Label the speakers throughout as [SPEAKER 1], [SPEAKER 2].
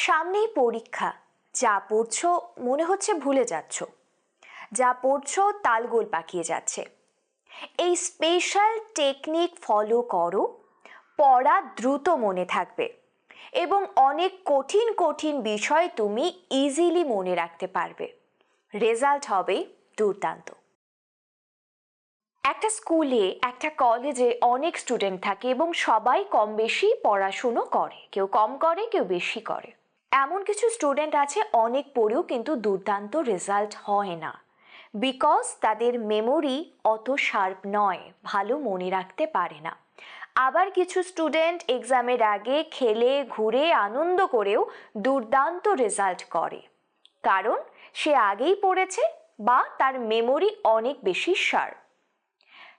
[SPEAKER 1] সামনেই পরীক্ষা। যা পড়ছো মনে হচ্ছে ভুলে যাচ্ছ। যা পড়ছ তালগোল পাকিয়ে যাচ্ছে। এই স্পেশাল টেকনিক ফলো করো। পড়া দ্রুত মনে থাকবে। এবং অনেক কঠিন কঠিন বিষয় তুমি ইজিলি মনে রাখতে পারবে। রেজাল্ট হবে দুর্দান্ত। একটা স্কুলে একটা কলেজে অনেক স্টুডেন্ট থাকে এবং সবাই কম বেশি পড়াশুনো করে। কেউ কম করে, কেউ বেশি করে। এমন কিছু স্টুডেন্ট আছে, অনেক পড়েও কিন্তু দুর্দান্ত রেজাল্ট হয় না। বিকজ তাদের মেমোরি অত শার্প নয়, ভালো মনে রাখতে পারে না। আবার কিছু স্টুডেন্ট এক্সামের আগে খেলে, ঘুরে, আনন্দ করেও দুর্দান্ত রেজাল্ট করে। কারণ সে আগেই পড়েছে বা তার মেমোরি অনেক বেশি শার্প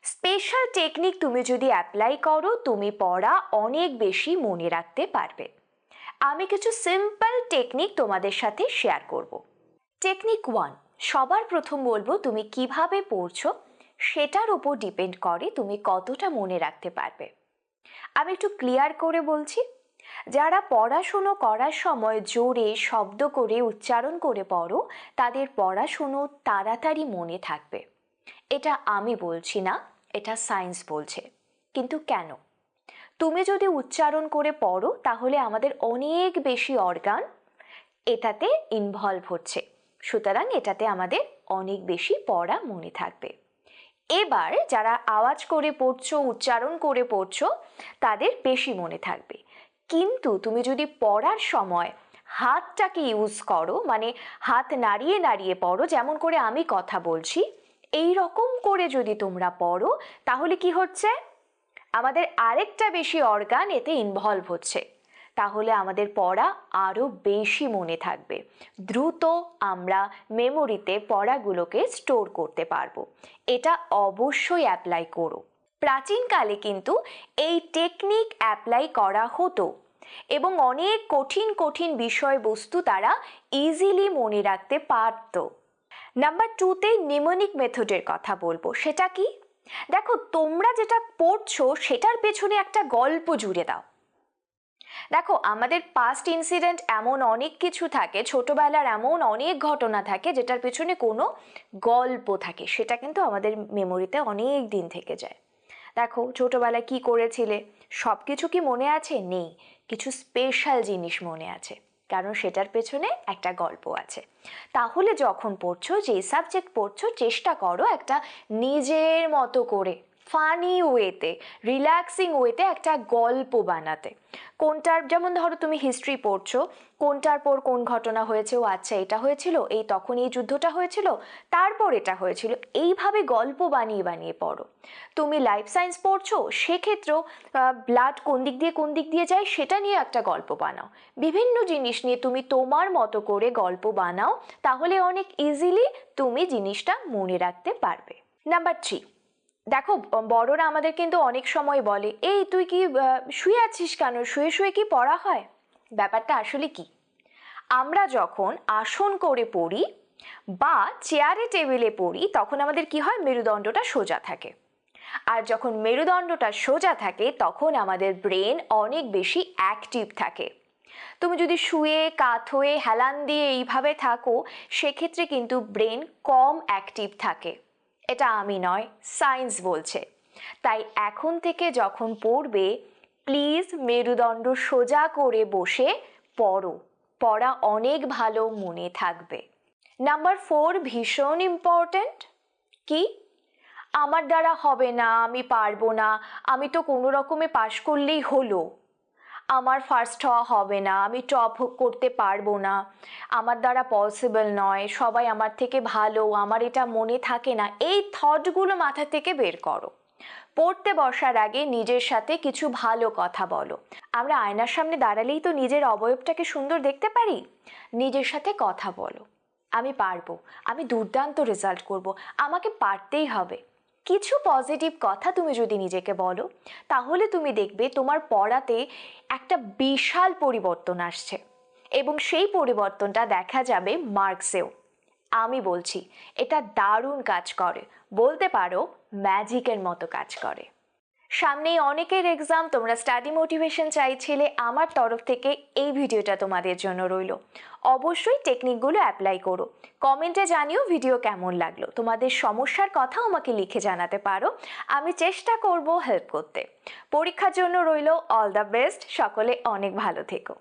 [SPEAKER 1] স্পেশাল টেকনিক তুমি যদি অ্যাপ্লাই করো, তুমি পড়া অনেক বেশি মনে রাখতে পারবে। আমি কিছু সিম্পল টেকনিক তোমাদের সাথে শেয়ার করব। টেকনিক ওয়ান সবার প্রথম বলব তুমি কীভাবে পড়ছো, সেটার উপর ডিপেন্ড করে তুমি কতটা মনে রাখতে পারবে। আমি একটু ক্লিয়ার করে বলছি, যারা পড়াশুনো করার সময় জোরে শব্দ করে উচ্চারণ করে পড়ো, তাদের পড়াশুনো তাড়াতাড়ি মনে থাকবে। এটা আমি বলছি না, এটা সায়েন্স বলছে। কিন্তু কেন? তুমি যদি উচ্চারণ করে পড়ো, তাহলে আমাদের অনেক বেশি অর্গান এটাতে ইনভলভ হচ্ছে। সুতরাং এটাতে আমাদের অনেক বেশি পড়া মনে থাকবে। এবার যারা আওয়াজ করে পড়ছো, উচ্চারণ করে পড়ছো, তাদের বেশি মনে থাকবে। কিন্তু তুমি যদি পড়ার সময় হাতটাকে ইউজ করো মানে হাত নাড়িয়ে নাড়িয়ে পড়ো, যেমন করে আমি কথা বলছি এই রকম করে যদি তোমরা পড়ো, তাহলে কি হচ্ছে? আমাদের আরেকটা বেশি অর্গান এতে ইনভলভ হচ্ছে। তাহলে আমাদের পড়া আরও বেশি মনে থাকবে। দ্রুত আমরা মেমোরিতে পড়াগুলোকে স্টোর করতে পারব। এটা অবশ্যই অ্যাপ্লাই করো। প্রাচীনকালে কিন্তু এই টেকনিক অ্যাপ্লাই করা হতো এবং অনেক কঠিন কঠিন বিষয়বস্তু তারা ইজিলি মনে রাখতে পারত। নাম্বার টুতে নিমোনিক মেথডের কথা বলব। সেটা কি? দেখো, তোমরা যেটা পড়ছো, সেটার পেছনে একটা গল্প জুড়ে দাও। দেখো, আমাদের পাস্ট ইনসিডেন্ট এমন অনেক কিছু থাকে, ছোটবেলার এমন অনেক ঘটনা থাকে, যেটার পেছনে কোনো গল্প থাকে। সেটা কিন্তু আমাদের মেমোরিতে অনেক দিন থেকে যায়। দেখো, ছোটবেলায় কি করেছিলে? সব কিছু কি মনে আছে? নেই। কিছু স্পেশাল জিনিস মনে আছে। কারণ সেটার পেছনে একটা গল্প আছে। তাহলে যখন পড়ছো যে সাবজেক্ট পড়ছো, চেষ্টা করো একটা নিজের মতো করে ফানি ওয়েতে, রিল্যাক্সিং ওয়েতে একটা গল্প বানাতে। কোনটার, যেমন ধরো তুমি হিস্ট্রি পড়ছো, কোনটার পর কোন ঘটনা হয়েছে, ও আচ্ছা এটা হয়েছিল, এই তখন এই যুদ্ধটা হয়েছিল, তারপর এটা হয়েছিল, এইভাবে গল্প বানিয়ে বানিয়ে পড়ো। তুমি লাইফ সায়েন্স পড়ছো, সেক্ষেত্রেও ব্লাড কোন দিক দিয়ে কোন দিক দিয়ে যায়, সেটা নিয়ে একটা গল্প বানাও। বিভিন্ন জিনিস নিয়ে তুমি তোমার মতো করে গল্প বানাও, তাহলে অনেক ইজিলি তুমি জিনিসটা মনে রাখতে পারবে। নাম্বার থ্রি দেখো বড়রা আমাদের কিন্তু অনেক সময় বলে, এই তুই কি শুয়ে আছিস কেন? শুয়ে শুয়ে কি পড়া হয়? ব্যাপারটা আসলে কি? আমরা যখন আসন করে পড়ি বা চেয়ারে টেবিলে পড়ি, তখন আমাদের কি হয়? মেরুদণ্ডটা সোজা থাকে। আর যখন মেরুদণ্ডটা সোজা থাকে, তখন আমাদের ব্রেন অনেক বেশি অ্যাক্টিভ থাকে। তুমি যদি শুয়ে, কাত হয়ে, হেলান দিয়ে এইভাবে থাকো, সেক্ষেত্রে কিন্তু ব্রেন কম অ্যাক্টিভ থাকে। এটা আমি নয়, সায়েন্স বলছে। তাই এখন থেকে যখন পড়বে, প্লিজ মেরুদণ্ড সোজা করে বসে পড়ো। পড়া অনেক ভালো মনে থাকবে। নাম্বার ফোর, ভীষণ ইম্পর্ট্যান্ট কি? আমার দ্বারা হবে না, আমি পারব না, আমি তো কোনো রকমে পাশ করলেই হলো। আমার ফার্স্ট হওয়া হবে না, আমি টপ করতে পারব না। আমার দ্বারা পসিবল নয়, সবাই আমার থেকে ভালো, আমার এটা মনে থাকে না। এই থটগুলো মাথা থেকে বের করো। পড়তে বসার আগে নিজের সাথে কিছু ভালো কথা বলো। আমরা আয়নার সামনে দাঁড়ালেই তো নিজের অবয়বটাকে সুন্দর দেখতে পারি। নিজের সাথে কথা বলো। আমি পারব, আমি দুর্দান্ত রেজাল্ট করব। আমাকে পারতেই হবে। কিছু পজিটিভ কথা তুমি যদি নিজেকে বলো, তাহলে তুমি দেখবে তোমার পড়াতে একটা বিশাল পরিবর্তন আসছে। এবং সেই পরিবর্তনটা দেখা যাবে মার্কসেও। আমি বলছি, এটা দারুণ কাজ করে। বলতে পারো ম্যাজিকের মতো কাজ করে। সামনেই অনেকের এক্সাম তোমরা স্টাডি মোটিভেশন চাইছিলে। আমার তরফ থেকে এই ভিডিওটা তোমাদের জন্য রইল। অবশ্যই টেকনিকগুলো অ্যাপ্লাই করো। কমেন্টে জানিও ভিডিও কেমন লাগল। তোমাদের সমস্যার কথা আমাকে লিখে জানাতে পারো। আমি চেষ্টা করব হেল্প করতে। পরীক্ষার জন্য রইল অল দ্য বেস্ট সকলে অনেক ভালো থেকো।